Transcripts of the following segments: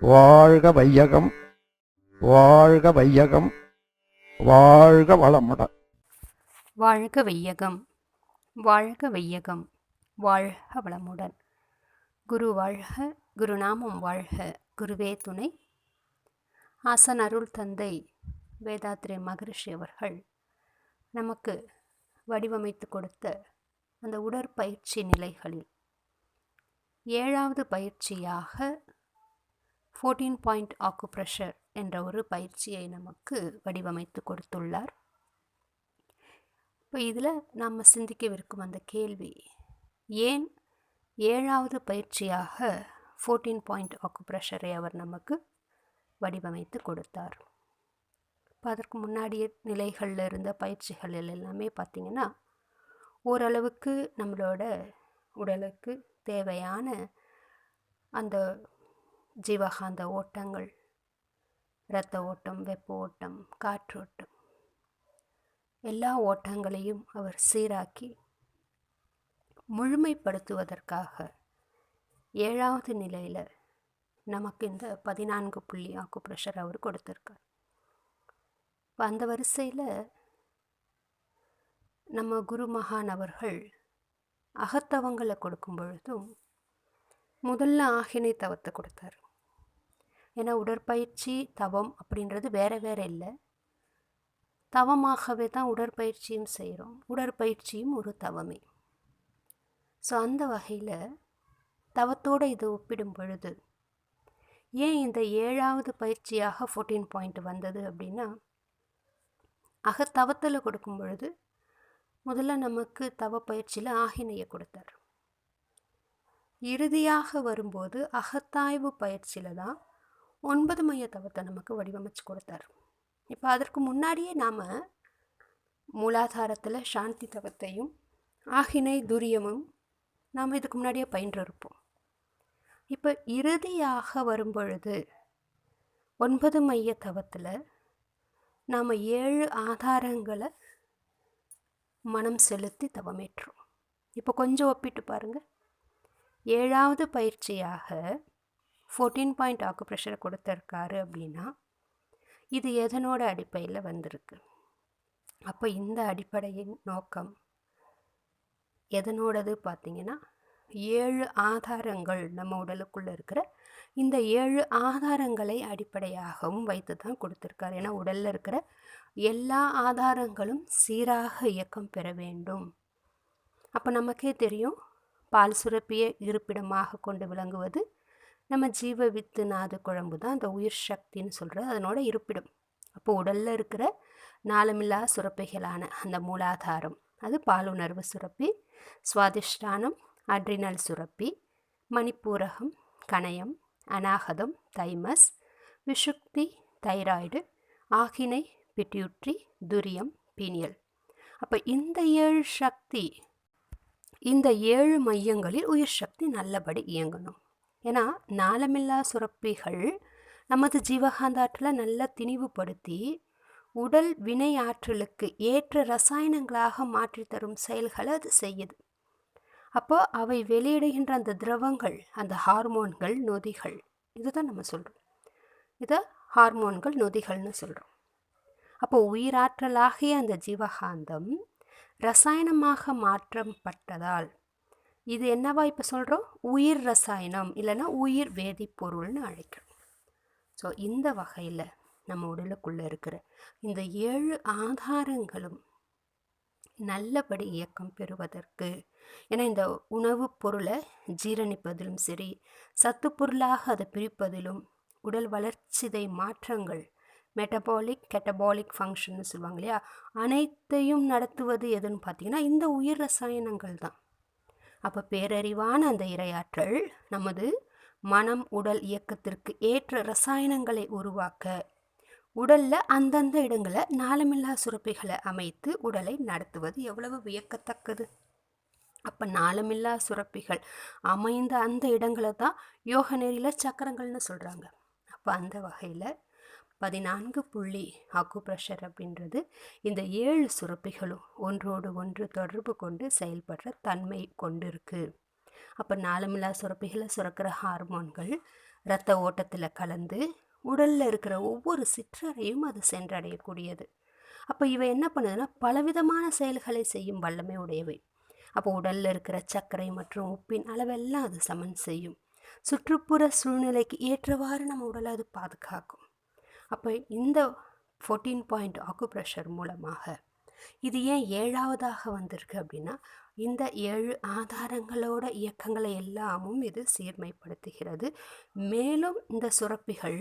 வாழ்க வையகம் வாழ்க வையகம் வாழ்க வளமுடன் வாழ்க வையகம் வாழ்க வையகம் வாழ்க வளமுடன். குரு வாழ்க குருநாமம் வாழ்க குருவே துணை. ஆசன் அருள் தந்தை வேதாத்ரி மகரிஷி அவர்கள் நமக்கு வடிவமைத்து கொடுத்த அந்த உடற்பயிற்சி நிலைகளில் ஏழாவது பயிற்சியாக ஃபோர்டீன் பாயிண்ட் ஆக்குப்ரெஷர் என்ற ஒரு பயிற்சியை நமக்கு வடிவமைத்து கொடுத்துள்ளார். இப்போ இதில் நாம் சிந்திக்கவிருக்கும் அந்த கேள்வி ஏன் ஏழாவது பயிற்சியாக ஃபோர்டீன் பாயிண்ட் ஆக்குப்ரெஷரை அவர் நமக்கு வடிவமைத்து கொடுத்தார். இப்போ அதற்கு முன்னாடிய நிலைகளில் இருந்த பயிற்சிகள் எல்லாமே பார்த்திங்கன்னா ஓரளவுக்கு நம்மளோட உடலுக்கு தேவையான அந்த ஜீவகாந்த ஓட்டங்கள் இரத்த ஓட்டம் வெப்ப ஓட்டம் காற்றோட்டம் எல்லா ஓட்டங்களையும் அவர் சீராக்கி முழுமைப்படுத்துவதற்காக ஏழாவது நிலையில் நமக்கு இந்த பதினான்கு புள்ளி ஆக்கு ப்ரெஷர் அவர் கொடுத்துருக்கார். இப்போ அந்த வரிசையில் நம்ம குரு மகான் அவர்கள் அகத்தவங்களை கொடுக்கும் பொழுதும் முதல்ல ஆகினை தவத்தை கொடுத்தார். ஏன்னா உடற்பயிற்சி தவம் அப்படின்றது வேறு வேறு இல்லை. தவமாகவே தான் உடற்பயிற்சியும் செய்கிறோம் உடற்பயிற்சியும் ஒரு தவமே. ஸோ அந்த வகையில் தவத்தோடு இதை ஒப்பிடும் பொழுது ஏன் இந்த ஏழாவது பயிற்சியாக ஃபோர்டீன் பாயிண்ட் வந்தது அப்படின்னா அகத்தவத்தில் கொடுக்கும் பொழுது முதல்ல நமக்கு தவ பயிற்சியில் ஆகினையை கொடுத்தார். இறுதியாக வரும்போது அகத்தாய்வு பயிற்சியில் தான் ஒன்பது மைய தவத்தை நமக்கு வடிவமைச்சு கொடுத்தார். இப்போ அதற்கு முன்னாடியே நாம் மூலாதாரத்தில் சாந்தி தவத்தையும் ஆகினை துரியமும் நாம் இதுக்கு முன்னாடியே பயின்றிருப்போம். இப்போ இறுதியாக வரும்பொழுது ஒன்பது மைய தவத்தில் நாம் ஏழு ஆதாரங்களை மனம் செலுத்தி தவமேற்றோம். இப்போ கொஞ்சம் ஒப்பிட்டு பாருங்கள் ஏழாவது பயிற்சியாக ஃபோர்டீன் பாயிண்ட் ஆக்கு ப்ரெஷரை கொடுத்துருக்காரு அப்படின்னா இது எதனோட அடிப்படையில் வந்திருக்கு? அப்போ இந்த அடிப்படையின் நோக்கம் எதனோடது பார்த்தீங்கன்னா ஏழு ஆதாரங்கள் நம்ம உடலுக்குள்ளே இருக்கிற இந்த ஏழு ஆதாரங்களை அடிப்படையாகவும் வைத்து தான் கொடுத்துருக்காரு. ஏன்னா உடலில் இருக்கிற எல்லா ஆதாரங்களும் சீராக இயக்கம் பெற வேண்டும். அப்போ நமக்கே தெரியும் பால் சுரப்பியை இருப்பிடமாக கொண்டு விளங்குவது நம்ம ஜீவ வித்து நாது குழம்பு தான் அந்த உயிர் சக்தின்னு சொல்கிறது அதனோட இருப்பிடம். அப்போ உடலில் இருக்கிற நாளமில்லா சுரப்பிகளான அந்த மூலாதாரம் அது பாலுணர்வு சுரப்பி சுவாதிஷ்டானம் அட்ரினல் சுரப்பி மணிப்பூரகம் கணயம் அநாகதம் தைமஸ் விஷுக்தி தைராய்டு ஆகினை பிட்யூட்ரி துரியம் பீனியல். அப்போ இந்த ஏழு சக்தி இந்த ஏழு மையங்களில் உயிர் சக்தி நல்லபடி இயங்கணும். ஏன்னா நாளமில்லா சுரப்பிகள் நமது ஜீவகாந்தாற்றில் நல்லா திணிவுபடுத்தி உடல் வினை ஆற்றலுக்கு ஏற்ற ரசாயனங்களாக மாற்றி தரும் செயல்களை அது செய்யுது. அப்போ அவை வெளியிடுகின்ற அந்த திரவங்கள் அந்த ஹார்மோன்கள் நொதிகள் இதுதான் நம்ம சொல்கிறோம் இதை ஹார்மோன்கள் நொதிகள்னு சொல்கிறோம் அப்போ உயிராற்றலாகிய அந்த ஜீவகாந்தம் ரசாயனமாக மாற்றப்பட்டதால் இது என்னவா இப்போ சொல்கிறோம் உயிர் ரசாயனம் இல்லைன்னா உயிர் வேதிப்பொருள்னு அழைக்கிறோம். ஸோ இந்த வகையில் நம்ம உடலுக்குள்ளே இருக்கிற இந்த ஏழு ஆதாரங்களும் நல்லபடி இயக்கம் பெறுவதற்கு ஏன்னா இந்த உணவுப் பொருளை ஜீரணிப்பதிலும் சரி சத்து பொருளாக அதை பிரிப்பதிலும் உடல் வளர்ச்சிதை மாற்றங்கள் மெட்டபாலிக் கெட்டபாலிக் ஃபங்க்ஷன்னு சொல்லுவாங்க இல்லையா? அனைத்தையும் நடத்துவது எதுன்னு பார்த்தீங்கன்னா இந்த உயிர் ரசாயனங்கள் தான். அப்போ பேரறிவான அந்த இரையாற்றல் நமது மனம் உடல் இயக்கத்திற்கு ஏற்ற ரசாயனங்களை உருவாக்க உடலில் அந்தந்த இடங்களை நாளமில்லா சுரப்பிகளை அமைத்து உடலை நடத்துவது எவ்வளவு வியக்கத்தக்கது. அப்போ நாளமில்லா சுரப்பிகள் அமைந்த அந்த இடங்களை தான் யோக நெறியில் சக்கரங்கள்னு சொல்கிறாங்க அப்போ அந்த வகையில் பதினான்கு புள்ளி ஆக்குப்ரெஷர் அப்படின்றது இந்த ஏழு சுரப்பிகளும் ஒன்றோடு ஒன்று தொடர்பு கொண்டு செயல்படுற தன்மை கொண்டிருக்கு. அப்போ நாளமில்லா சுரப்பிகளை சுரக்கிற ஹார்மோன்கள் இரத்த ஓட்டத்தில் கலந்து உடலில் இருக்கிற ஒவ்வொரு சிற்றறையும் அது சென்றடையக்கூடியது. அப்போ இவை என்ன பண்ணுதுன்னா பலவிதமான செயல்களை செய்யும் வல்லமை உடையவை. அப்போ உடலில் இருக்கிற சர்க்கரை மற்றும் உப்பின் அளவெல்லாம் அது சமன் செய்யும். சுற்றுப்புற சூழ்நிலைக்கு ஏற்றவாறு நம்ம உடலை அது பாதுகாக்கும். அப்போ இந்த ஃபோர்டீன் பாயிண்ட் ஆக்குப்ரெஷர் மூலமாக இது ஏன் ஏழாவதாக வந்திருக்கு அப்படின்னா இந்த ஏழு ஆதாரங்களோட இயக்கங்களை எல்லாமும் இது சீர்மைப்படுத்துகிறது. மேலும் இந்த சுரப்பிகள்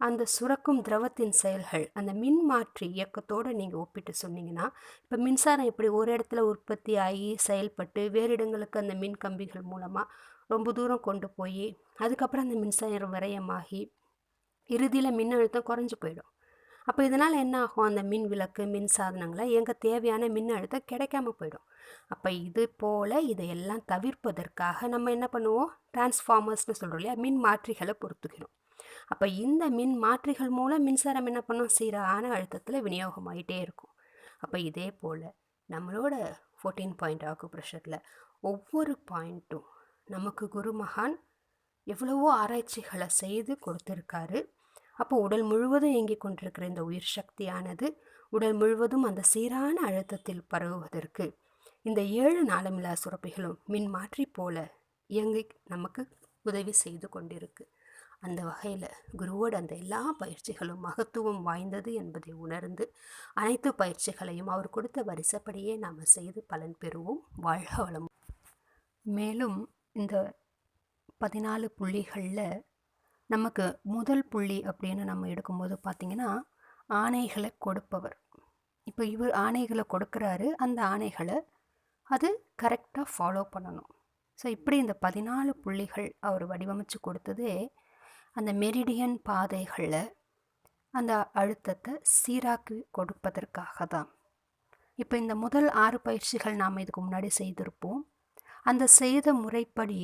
அந்த சுரக்கும் திரவத்தின் செயல்கள் அந்த மின்மாற்றி இயக்கத்தோடு நீங்கள் ஒப்பிட்டு சொன்னீங்கன்னா இப்போ மின்சாரம் எப்படி ஒரு இடத்துல உற்பத்தி ஆகி செயல்பட்டு வேறு இடங்களுக்கு அந்த மின் கம்பிகள் மூலமாக ரொம்ப தூரம் கொண்டு போய் அதுக்கப்புறம் அந்த மின்சாரம் விரயமாகி இறுதியில் மின்னழுத்தம் குறைஞ்சி போயிடும். அப்போ இதனால் என்ன ஆகும்? அந்த மின் விளக்கு மின் சாதனங்களை எங்கே தேவையான மின் அழுத்தம் கிடைக்காம போயிடும். அப்போ இது போல் இதையெல்லாம் தவிர்ப்பதற்காக நம்ம என்ன பண்ணுவோம்? டிரான்ஸ்ஃபார்மர்ஸ்னு சொல்கிறோம் இல்லையா? மின் மாற்றிகளை பொறுத்துக்கிறோம் அப்போ இந்த மின் மாற்றிகள் மூலம் மின்சாரம் என்ன பண்ணும்? சீரான அழுத்தத்தில் விநியோகமாயிட்டே இருக்கும். அப்போ இதே போல் நம்மளோட ஃபோர்டீன் பாயிண்ட் ஆக்கு ப்ரெஷரில் ஒவ்வொரு பாயிண்ட்டும் நமக்கு குருமகான் எவ்வளவோ ஆராய்ச்சிகளை செய்து கொடுத்துருக்காரு. அப்போ உடல் முழுவதும் இயங்கிக் கொண்டிருக்கிற இந்த உயிர் சக்தியானது உடல் முழுவதும் அந்த சீரான அழுத்தத்தில் பரவுவதற்கு இந்த ஏழு நாளமில்லா சுரப்பிகளும் மின் மாற்றி போல இயங்கி நமக்கு உதவி செய்து கொண்டிருக்கு. அந்த வகையில் குருவோட அந்த எல்லா பயிற்சிகளும் மகத்துவம் வாய்ந்தது என்பதை உணர்ந்து அனைத்து பயிற்சிகளையும் அவர் கொடுத்த வரிசைப்படியே நாம் செய்து பலன் பெறுவோம். வாழ்க வளம் மேலும் இந்த பதினாலு புள்ளிகளில் நமக்கு முதல் புள்ளி அப்படின்னு நம்ம எடுக்கும்போது பார்த்திங்கன்னா ஆணைகளை கொடுப்பவர். இப்போ இவர் ஆணைகளை கொடுக்குறாரு. அந்த ஆணைகளை அது கரெக்டாக ஃபாலோ பண்ணணும். ஸோ இப்படி இந்த பதினாலு புள்ளிகள் அவர் வடிவமைச்சு கொடுத்ததே அந்த மெரிடியன் பாதைகளில் அந்த அழுத்தத்தை சீராக்கி கொடுப்பதற்காக தான். இப்போ இந்த முதல் ஆறு பயிற்சிகள் நாம் இதுக்கு முன்னாடி செய்திருப்போம். அந்த செய்த முறைப்படி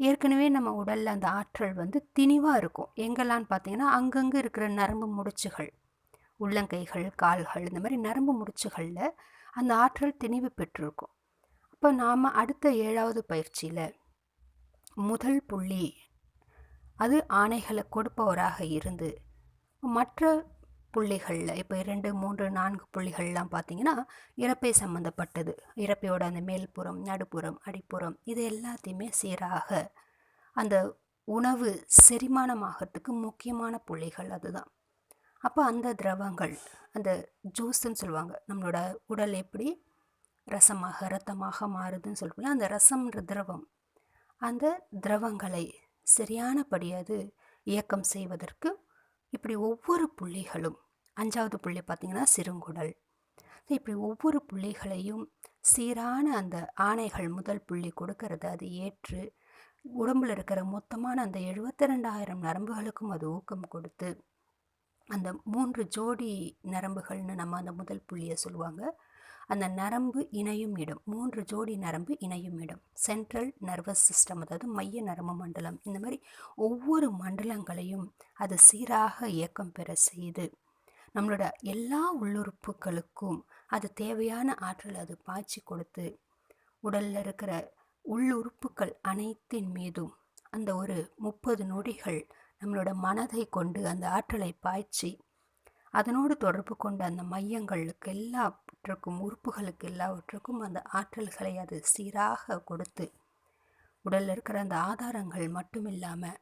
ஏற்கனவே நம்ம உடலில் அந்த ஆற்றல் வந்து திணிவாக இருக்கும். எங்கெல்லாம்னு பார்த்தீங்கன்னா அங்கங்கே இருக்கிற நரம்பு முடிச்சுகள் உள்ளங்கைகள் கால்கள் இந்த மாதிரி நரம்பு முடிச்சுகளில் அந்த ஆற்றல் திணிவு பெற்றிருக்கும். அப்போ நாம் அடுத்த ஏழாவது பயிற்சியில் முதல் புள்ளி அது ஆணைகளை கொடுப்பவராக இருந்து மற்ற புள்ளிகளில் இப்போ இரண்டு மூன்று நான்கு புள்ளிகள்லாம் பார்த்தீங்கன்னா இறப்பை சம்மந்தப்பட்டது இறப்பையோட அந்த மேல்புறம் நடுப்புறம் அடிப்புறம் இது எல்லாத்தையுமே சீராக அந்த உணவு செரிமானமாகறதுக்கு முக்கியமான புள்ளிகள் அதுதான். அப்போ அந்த திரவங்கள் அந்த ஜூஸ்ன்னு சொல்லுவாங்க நம்மளோட உடல் எப்படி ரசமாக ரத்தமாக மாறுதுன்னு சொல்லுவோம்ல அந்த ரசம்ன்ற திரவம் அந்த திரவங்களை சரியானபடி அது இயக்கம் செய்வதற்கு இப்படி ஒவ்வொரு புள்ளிகளும் அஞ்சாவது புள்ளி பார்த்திங்கன்னா சிறுங்குடல். இப்படி ஒவ்வொரு புள்ளிகளையும் சீரான அந்த ஆணைகள் முதல் புள்ளி கொடுக்கறது அது ஏற்று உடம்புல இருக்கிற மொத்தமான அந்த எழுபத்தி ரெண்டாயிரம் நரம்புகளுக்கும் அது ஊக்கம் கொடுத்து அந்த மூன்று ஜோடி நரம்புகள்னு நம்ம அந்த முதல் புள்ளியை சொல்லுவாங்க. அந்த நரம்பு இணையும் இடம் மூன்று ஜோடி நரம்பு இணையும் இடம். சென்ட்ரல் நர்வஸ் சிஸ்டம் அதாவது மைய நரம்பு மண்டலம். இந்த மாதிரி ஒவ்வொரு மண்டலங்களையும் அது சீராக இயக்கம் பெற செய்து நம்மளோட எல்லா உள்ளுறுப்புகளுக்கும் அது தேவையான ஆற்றல் அது பாய்ச்சி கொடுத்து உடலில் இருக்கிற உள்ளுறுப்புகள் அனைத்தின் மீதும் அந்த ஒரு முப்பது நொடிகள் நம்மளோட மனதை கொண்டு அந்த ஆற்றலை பாய்ச்சி அதனோடு தொடர்பு கொண்ட அந்த மையங்களுக்கு எல்லாவற்றுக்கும் உறுப்புகளுக்கு எல்லாவற்றுக்கும் அந்த ஆற்றல்களை அது சீராக கொடுத்து உடலில் இருக்கிற அந்த ஆதாரங்கள் மட்டும் இல்லாமல்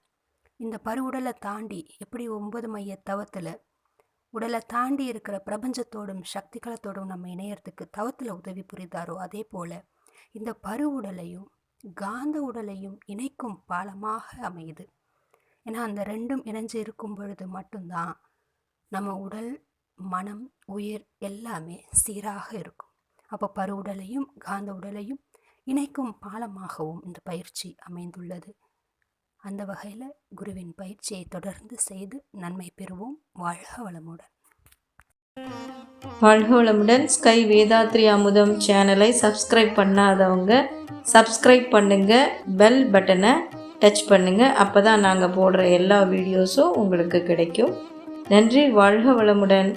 இந்த பருவுடலை தாண்டி எப்படி ஒன்பது மைய தவத்தில் உடலை தாண்டி இருக்கிற பிரபஞ்சத்தோடும் சக்திகளத்தோடும் நம்ம இணையறதுக்கு தவத்தில் உதவி புரிந்தாரோ அதே போல் இந்த பரு உடலையும் காந்த உடலையும் இணைக்கும் பாலமாக அமையுது. ஏன்னா அந்த ரெண்டும் இணைஞ்சு இருக்கும் பொழுது மட்டும்தான் நம்ம உடல் மனம் உயிர் எல்லாமே சீராக இருக்கும். அப்போ பரு உடலையும் காந்த உடலையும் இணைக்கும் பாலமாகவும் இந்த பயிற்சி அமைந்துள்ளது. அந்த வகையில் குருவின் பயிற்சியை தொடர்ந்து செய்து நன்மை பெறுவோம். வாழ்க வளமுடன். வாழ்க வளமுடன். ஸ்கை வேதாத்ரி அமுதம் சேனலை சப்ஸ்கிரைப் பண்ணாதவங்க சப்ஸ்கிரைப் பண்ணுங்கள் பெல் பட்டனை டச் பண்ணுங்கள் அப்போ தான் நாங்கள் போடுற எல்லா வீடியோஸும் உங்களுக்கு கிடைக்கும். நன்றி. வாழ்க வளமுடன்.